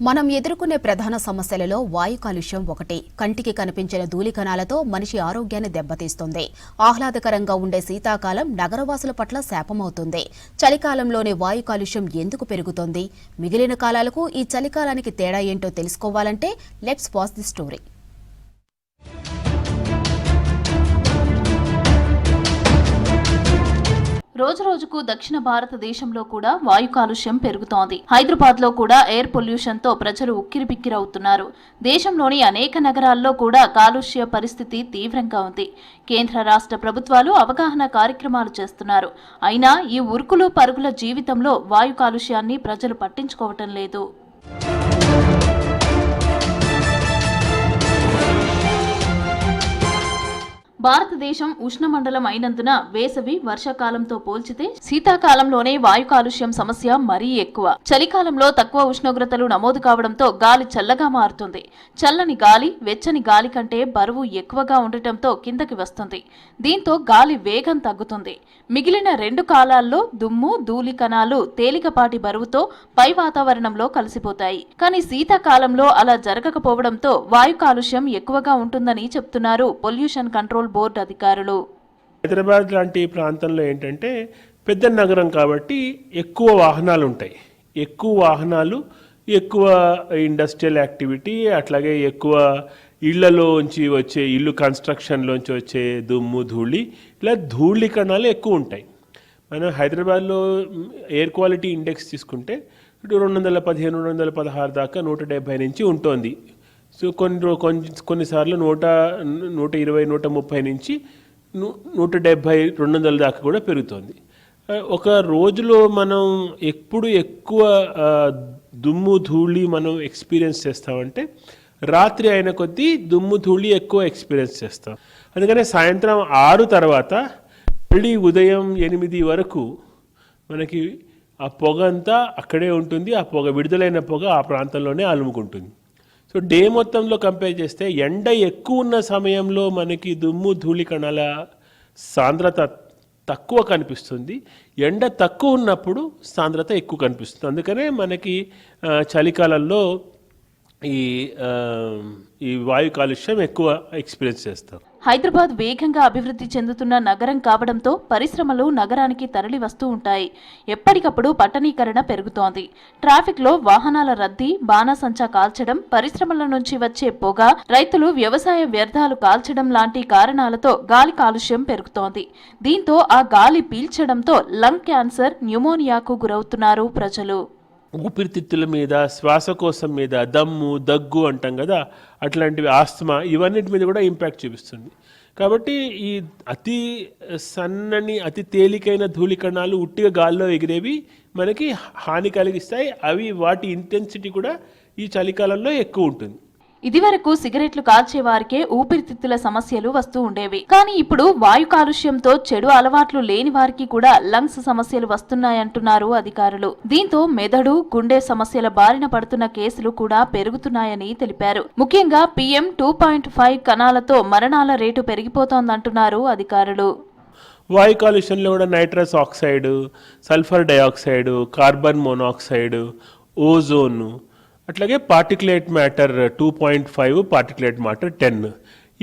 మనం ఎదుర్కొనే ప్రధాన సమస్యలలో వాయు కాలుష్యం ఒకటి. కంటికి కనిపించిన ధూళికణాలతో మనిషి ఆరోగ్యాన్ని దెబ్బతీస్తుంది. ఆహ్లాదకరంగా ఉండే శీతాకాలం నగరవాసుల పట్ల శాపమవుతుంది. చలికాలంలోనే వాయు కాలుష్యం ఎందుకు పెరుగుతోంది? మిగిలిన కాలాలకు ఈ చలికాలానికి తేడా ఏంటో తెలుసుకోవాలంటే లెట్స్ వాచ్ ది స్టోరీ రోజు రోజుకు దక్షిణ భారతదేశంలో కూడా వాయు కాలుష్యం పెరుగుతోంది. హైదరాబాద్లో కూడా ఎయిర్ పొల్యూషన్తో ప్రజలు ఉక్కిరిబిక్కిరవుతున్నారు. దేశంలోని అనేక నగరాల్లో కూడా కాలుష్య పరిస్థితి తీవ్రంగా ఉంది. కేంద్ర రాష్ట్ర ప్రభుత్వాలు అవగాహన కార్యక్రమాలు చేస్తున్నారు. అయినా ఈ ఉరుకులు పరుగుల జీవితంలో వాయు కాలుష్యాన్ని ప్రజలు పట్టించుకోవటం లేదు. భారతదేశం ఉష్ణమండలం అయినందున వేసవి వర్షాకాలంతో పోల్చితే శీతాకాలంలోనే వాయు కాలుష్యం సమస్య మరీ ఎక్కువ. చలికాలంలో తక్కువ ఉష్ణోగ్రతలు నమోదు కావడంతో గాలి చల్లగా మారుతుంది. చల్లని గాలి వెచ్చని గాలి కంటే బరువు ఎక్కువగా ఉండటంతో కిందకి వస్తుంది. దీంతో గాలి వేగం తగ్గుతుంది. మిగిలిన రెండు కాలాల్లో దుమ్ము ధూళి కణాలు తేలికపాటి బరువుతో పై వాతావరణంలో కలిసిపోతాయి. కానీ శీతాకాలంలో అలా జరగకపోవడంతో వాయు కాలుష్యం ఎక్కువగా ఉంటుందని చెప్తున్నారు పొల్యూషన్ కంట్రోల్ బోర్డు అధికారులు. హైదరాబాద్ లాంటి ప్రాంతంలో ఏంటంటే పెద్ద నగరం కాబట్టి ఎక్కువ వాహనాలు ఉంటాయి ఎక్కువ వాహనాలు ఎక్కువ ఇండస్ట్రియల్ యాక్టివిటీ అట్లాగే ఎక్కువ ఇళ్ళలోంచి వచ్చే ఇల్లు కన్స్ట్రక్షన్లోంచి వచ్చే దుమ్ము ధూళి ఇలా ధూళి కణాలు ఎక్కువ ఉంటాయి మనం హైదరాబాద్లో ఎయిర్ క్వాలిటీ ఇండెక్స్ తీసుకుంటే రెండు వందల పదిహేను రెండు వందల పదహారు దాకా నూట డెబ్బై నుంచి ఉంటుంది. సో కొన్ని కొన్ని కొన్నిసార్లు నూట నూట ఇరవై నూట ముప్పై నుంచి నూట డెబ్భై రెండు వందల దాకా కూడా పెరుగుతుంది. ఒక రోజులో మనం ఎప్పుడు ఎక్కువ దుమ్ము ధూళి మనం ఎక్స్పీరియన్స్ చేస్తామంటే రాత్రి అయిన కొద్దీ దుమ్ము ధూళి ఎక్కువ ఎక్స్పీరియన్స్ చేస్తాం. అందుకనే సాయంత్రం ఆరు తర్వాత మళ్ళీ ఉదయం ఎనిమిది వరకు మనకి ఆ పొగ అంతా అక్కడే ఉంటుంది ఆ పొగ విడుదలైన పొగ ఆ ప్రాంతంలోనే అలుముకుంటుంది. సో డే మొత్తంలో కంపేర్ చేస్తే ఎండ ఎక్కువ ఉన్న సమయంలో మనకి దుమ్ము ధూళి కణాల సాంద్రత తక్కువ కనిపిస్తుంది. ఎండ తక్కువ ఉన్నప్పుడు సాంద్రత ఎక్కువ కనిపిస్తుంది. అందుకనే మనకి చలికాలంలో ఈ ఈ వాయు కాలుష్యం ఎక్కువ ఎక్స్పీరియన్స్ చేస్తారు. హైదరాబాద్ వేగంగా అభివృద్ధి చెందుతున్న నగరం కావడంతో పరిశ్రమలు నగరానికి తరలి వస్తూ ఉంటాయి. ఎప్పటికప్పుడు పట్టణీకరణ పెరుగుతోంది. ట్రాఫిక్లో వాహనాల రద్దీ బాణాసంచా కాల్చడం పరిశ్రమల నుంచి వచ్చే పొగ రైతులు వ్యవసాయ వ్యర్థాలు కాల్చడం లాంటి కారణాలతో గాలి కాలుష్యం పెరుగుతోంది. దీంతో ఆ గాలి పీల్చడంతో లంగ్ క్యాన్సర్ న్యూమోనియాకు గురవుతున్నారు ప్రజలు. ఊపిరితిత్తుల మీద శ్వాసకోశం మీద దమ్ము దగ్గు అంటాం కదా అట్లాంటివి ఆస్తమా ఇవన్నిటి మీద కూడా ఇంపాక్ట్ చూపిస్తుంది. కాబట్టి ఈ అతి సన్నని అతి తేలికైన ధూళికణాలు ఉట్టిగా గాల్లో ఎగిరేవి మనకి హాని కలిగిస్తాయి. అవి వాటి ఇంటెన్సిటీ కూడా ఈ చలికాలంలో ఎక్కువ ఉంటుంది. ఇదివరకు సిగరెట్లు కాల్చే వారికే ఊపిరితిత్తుల సమస్యలు వస్తూ ఉండేవి. కానీ ఇప్పుడు వాయు కాలుష్యంతో చెడు అలవాట్లు లేని వారికి కూడా లంగ్స్ సమస్యలు వస్తున్నాయంటున్నారు అధికారులు. దీంతో మెదడు గుండె సమస్యల బారిన పడుతున్న కేసులు కూడా పెరుగుతున్నాయని తెలిపారు. ముఖ్యంగా పీఎం టూ పాయింట్ ఫైవ్ కణాలతో మరణాల రేటు పెరిగిపోతోందంటున్నారు అధికారులు. వాయు కాలుష్యంలో కూడా nitrous oxide sulphur dioxide carbon monoxide ozone అట్లాగే particulate matter two point five particulate matter ten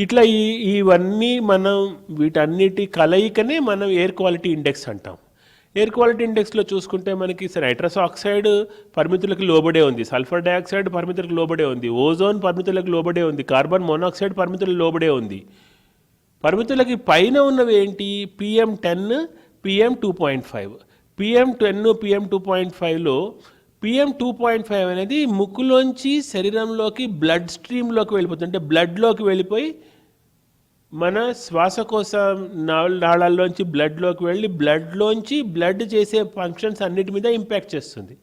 ఇట్లా ఈ ఇవన్నీ మనం వీటన్నిటి కలయికనే మనం ఎయిర్ క్వాలిటీ ఇండెక్స్ అంటాం. ఎయిర్ క్వాలిటీ ఇండెక్స్లో చూసుకుంటే మనకి నైట్రస్ ఆక్సైడ్ పరిమితులకు లోబడే ఉంది. సల్ఫర్ డయాక్సైడ్ పరిమితులకు లోబడే ఉంది. ఓజోన్ పరిమితులకు లోబడే ఉంది. కార్బన్ మోనాక్సైడ్ పరిమితులకు లోబడే ఉంది. పరిమితులకి పైన ఉన్నవి ఏంటి? PM ten PM two point five PM ten PM two point ఫైవ్లో పిఎం టూ పాయింట్ ఫైవ్ అనేది ముక్కులోంచి శరీరంలోకి బ్లడ్ స్ట్రీమ్లోకి వెళ్ళిపోతుంది. అంటే బ్లడ్లోకి వెళ్ళిపోయి మన శ్వాసకోశ నా- నాళాల్లోంచి బ్లడ్లోకి వెళ్ళి బ్లడ్లోంచి బ్లడ్ చేసే ఫంక్షన్స్ అన్నిటి మీద ఇంపాక్ట్ చేస్తుంది.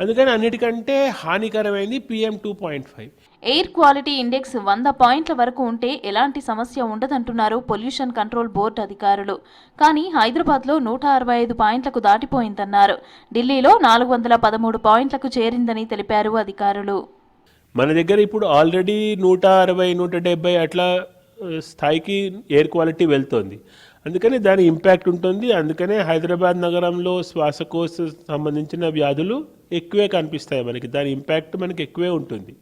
అందుకని అన్నిటికంటే హానికరమైనది PM two point five air quality index వంద పాయింట్ల వరకు ఉంటే ఎలాంటి సమస్య ఉండదంటున్నారు పొల్యూషన్ కంట్రోల్ బోర్డు అధికారులు. కానీ హైదరాబాద్లో నూట అరవై ఐదు పాయింట్లకు దాటిపోయిందన్నారు. ఢిల్లీలో నాలుగు వందల పదమూడు పాయింట్లకు చేరిందని తెలిపారు అధికారులు. మన దగ్గర ఇప్పుడు ఆల్రెడీ నూట అరవై నూట డెబ్బై అట్లా స్థాయికి ఎయిర్ క్వాలిటీ వెళ్తోంది. అందుకని దాని ఇంపాక్ట్ ఉంటుంది. అందుకనే హైదరాబాద్ నగరంలో శ్వాసకోశ సంబంధించిన వ్యాధులు ఎక్కువే కనిపిస్తాయి మనకి. దాని ఇంపాక్ట్ మనకి ఎక్కువే ఉంటుంది.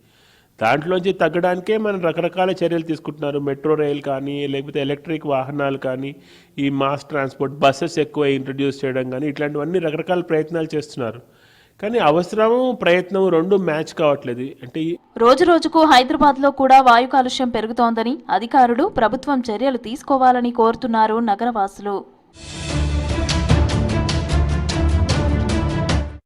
దాంట్లోంచి తగ్గడానికే మనం రకరకాల చర్యలు తీసుకుంటున్నారు. మెట్రో రైల్ కానీ లేకపోతే ఎలక్ట్రిక్ వాహనాలు కానీ ఈ మాస్ ట్రాన్స్పోర్ట్ బస్సెస్ ఎక్కువ ఇంట్రడ్యూస్ చేయడం కానీ ఇట్లాంటివన్నీ రకరకాల ప్రయత్నాలు చేస్తున్నారు. కానీ అవసరము ప్రయత్నం రెండు మ్యాచ్ కావట్లేదు. అంటే రోజు రోజుకు హైదరాబాద్లో కూడా వాయు కాలుష్యం పెరుగుతోందని అధికారులు ప్రభుత్వం చర్యలు తీసుకోవాలని కోరుతున్నారు నగరవాసులు.